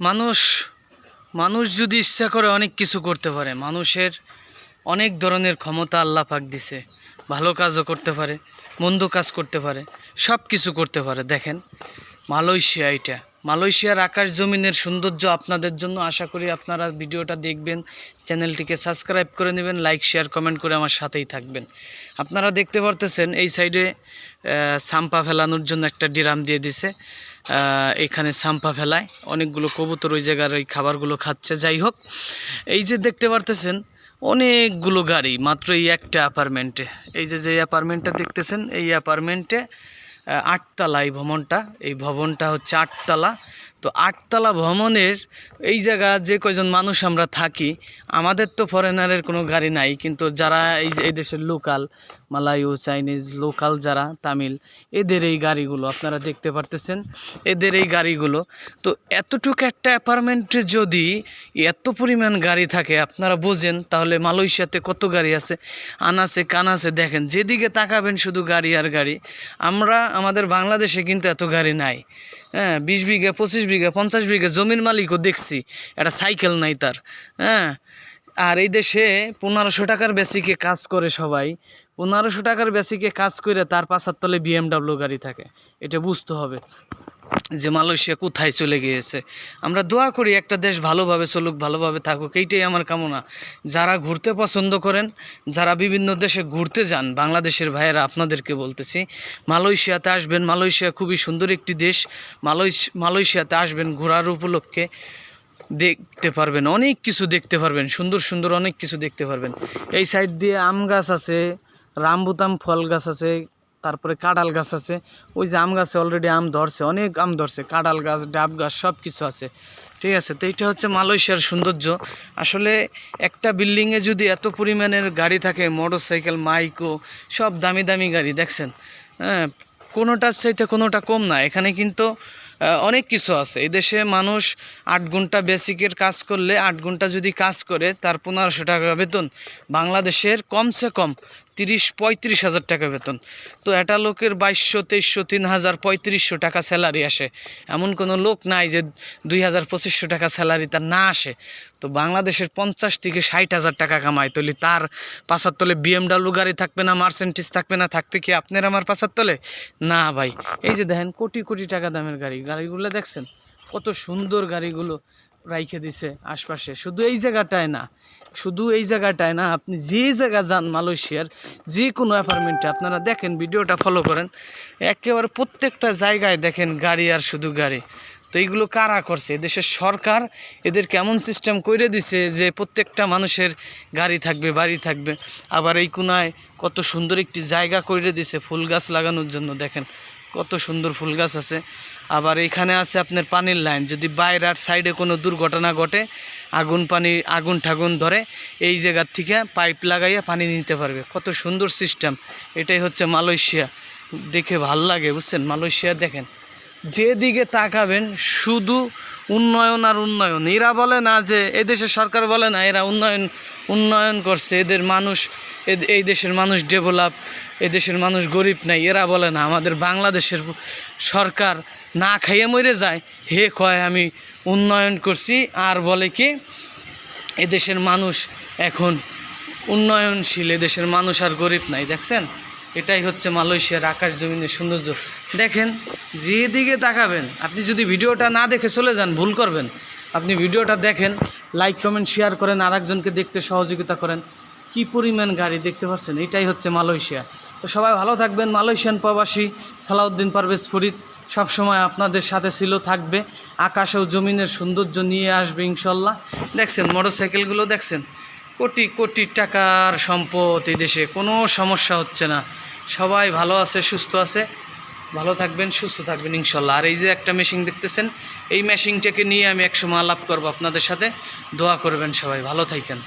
মানুষ মানুষ যদি ইচ্ছা করে অনেক কিছু করতে পারে, মানুষের অনেক ধরনের ক্ষমতা আল্লাহ পাক দিছে, ভালো কাজও করতে পারে, মন্দ কাজ করতে পারে, সব কিছু করতে পারে। দেখেন, মালয়েশিয়া এটা। মালয়েশিয়ার আকাশ জমিনের সৌন্দর্য আপনাদের জন্য আশা করি আপনারা ভিডিওটা দেখবেন, চ্যানেলটিকে সাবস্ক্রাইব করে নেবেন, লাইক, শেয়ার, কমেন্ট করে আমার সাথেই থাকবেন। আপনারা দেখতে পারতেছেন, এই সাইডে সাম্পা ফেলানোর জন্য একটা ডিরাম দিয়ে দিছে। এখানে সাম্পা ফেলায়। অনেকগুলো কবুতর ওই জায়গার ওই খাবারগুলো খাচ্ছে। যাই হোক, এই যে দেখতে পারতেছেন, অনেকগুলো গাড়ি, মাত্র এই একটা অ্যাপার্টমেন্টে এই যে যে অ্যাপার্টমেন্টটা দেখতেছেন, এই অ্যাপার্টমেন্টে আটতলা এই ভবনটা। এই ভবনটা হচ্ছে আটতলা। তো আটতলা ভ্রমণের এই জায়গা যে কয়জন মানুষ আমরা থাকি, আমাদের তো ফরেনারের কোনো গাড়ি নাই, কিন্তু যারা এই এই দেশের লোকাল মালায়ু চাইনিজ লোকাল যারা, তামিল, এদের এই গাড়িগুলো আপনারা দেখতে পারতেছেন, এদের এই গাড়িগুলো। তো এতটুকু একটা অ্যাপার্টমেন্টে যদি এত পরিমাণ গাড়ি থাকে, আপনারা বোঝেন, তাহলে মালয়েশিয়াতে কত গাড়ি আছে আনাসে কানাসে দেখেন, যেদিকে তাকাবেন শুধু গাড়ি আর গাড়ি। আমরা, আমাদের বাংলাদেশে কিন্তু এত গাড়ি নাই। হ্যাঁ বিশ বিঘা, পঁচিশ বিঘা, পঞ্চাশ বিঘা জমির মালিকও দেখছি। একটা সাইকেল নাই তার হ্যাঁ। আর এই দেশে পনেরোশো টাকার বেসিকে কাজ করে সবাই। পনেরোশো টাকার বেসিকে কাজ করে তার পাশার তলে বিএমডাব্লিউ গাড়ি থাকে। এটা বুঝতে হবে যে মালয়েশিয়া কোথায় চলে গিয়েছে। আমরা দোয়া করি একটা দেশ ভালোভাবে চলুক, ভালোভাবে থাকুক, এইটাই আমার কামনা। যারা ঘুরতে পছন্দ করেন, যারা বিভিন্ন দেশে ঘুরতে যান, বাংলাদেশের ভাইয়েরা আপনাদেরকে বলতেছি, মালয়েশিয়াতে আসবেন, মালয়েশিয়া খুবই সুন্দর একটি দেশ, মালয়েশ, মালয়েশিয়াতে আসবেন ঘোরার উপলক্ষে দেখতে পারবেন, অনেক কিছু দেখতে পারবেন, সুন্দর সুন্দর অনেক কিছু দেখতে পারবেন। এই সাইড দিয়ে আম গাছ আছে রামবুতাম ফল গাছ আছে, তারপরে কাঁঠাল গাছ আছে। ওই যে আম গাছে অলরেডি আম ধরছে, অনেক আম ধরছে, কাঁঠাল গাছ, ডাব গাছ সব কিছু আছে। ঠিক আছে, তো এইটা হচ্ছে মালয়েশিয়ার সৌন্দর্য। আসলে একটা বিল্ডিংয়ে যদি এত পরিমাণের গাড়ি থাকে মোটর সাইকেল মাইকো, সব দামি দামি গাড়ি, দেখছেন? হ্যাঁ কোনোটার চাইতে কোনোটা কম না। এখানে কিন্তু অনেক কিছু আছে। এই দেশে মানুষ আট ঘণ্টা বেসিকের কাজ করলে আট ঘণ্টা যদি কাজ করে, তার পনেরোশো টাকা বেতন। বাংলাদেশের কমসে কম তিরিশ, পঁয়ত্রিশ হাজার টাকা বেতন। তো এটা লোকের বাইশশো, তেইশশো, তিন হাজার, পঁয়ত্রিশশো টাকা স্যালারি আসে। এমন কোনো লোক নাই যে দুই হাজার, পঁচিশশো টাকা স্যালারি তার না আসে। তো বাংলাদেশের পঞ্চাশ থেকে ষাট হাজার টাকা কামায়। তলি তার পাশার তলে বিএমডাব্লিউ গাড়ি থাকবে না মার্সেন্টিস থাকবে না, থাকবে কি আপনার আমার পাশার তলে? না ভাই। এই যে দেখেন কোটি কোটি টাকা দামের গাড়ি। গাড়িগুলো দেখছেন? কত সুন্দর গাড়িগুলো। রাইখে দিছে আশপাশে। শুধু এই জায়গাটায় না, শুধু এই জায়গাটায় না, আপনি যে জায়গা যান মালয়েশিয়ার যে কোনো অ্যাপার্টমেন্টে আপনারা দেখেন, ভিডিওটা ফলো করেন, একেবারে প্রত্যেকটা জায়গায় দেখেন গাড়ি আর শুধু গাড়ি। তো এইগুলো কারা করছে? দেশের সরকার এদের কেমন সিস্টেম করে দিছে যে প্রত্যেকটা মানুষের গাড়ি থাকবে, বাড়ি থাকবে। আবার এই কোনায় কত সুন্দর একটি জায়গা করে দিছে ফুল গাছ লাগানোর জন্য, দেখেন। কত সুন্দর ফুল গাছ আছে। আবার এখানে আছে আপনার পানির লাইন। যদি বাইরের সাইডে কোনো দুর্ঘটনা ঘটে, আগুন পানি, আগুন ঠাগুন ধরে, এই জায়গার থেকে পাইপ লাগাইয়া পানি নিতে পারবে। কত সুন্দর সিস্টেম এটাই হচ্ছে মালয়েশিয়া। দেখে ভালো লাগে, বুঝছেন? মালয়েশিয়া দেখেন, যেদিকে তাকাবেন, শুধু উন্নয়ন আর উন্নয়ন। এরা বলে না যে এদেশের সরকার বলে না, এরা উন্নয়ন উন্নয়ন করছে। এদের মানুষ এই দেশের মানুষ ডেভেলপ এদেশের মানুষ গরিব নাই, এরা বলে না, আমাদের বাংলাদেশের সরকার না খাইয়ে মরে যায়। হে কয়, আমি উন্নয়ন করছি, আর বলে কি এদেশের মানুষ এখন উন্নয়নশীল এদেশের মানুষ আর গরিব নাই, দেখছেন? এটাই হচ্ছে মালয়েশিয়ার আকাশ জমিনের সৌন্দর্য। দেখেন, যেদিকে তাকাবেন, আপনি যদি ভিডিওটা না দেখে চলে যান, ভুল করবেন। আপনি ভিডিওটা দেখেন লাইক কমেন্ট শেয়ার করেন আর একজনকে দেখতে সহযোগিতা করেন। কি পরিমাণ গাড়ি দেখতে পাচ্ছেন? এটাই হচ্ছে মালয়েশিয়া। তো সবাই ভালো থাকবেন। মালয়েশিয়ান প্রবাসী সালাউদ্দিন পারভেজ ফরিদ সবসময় আপনাদের সাথে ছিল, থাকবে। আকাশ ও জমিনের সৌন্দর্য নিয়ে আসবে ইনশাল্লাহ। দেখছেন মোটরসাইকেলগুলো দেখছেন? কোটি কোটি টাকার সম্পদ এই দেশে, কোনো সমস্যা হচ্ছে না। সবাই ভালো আছে, সুস্থ আছে। ভালো থাকবেন, সুস্থ থাকবেন ইনশাল্লাহ। আর এই যে একটা মেশিন দেখতেছেন, এই মেশিনটাকে নিয়ে আমি একসময় আলাপ করব আপনাদের সাথে। দোয়া করবেন সবাই, ভালো থাকেন।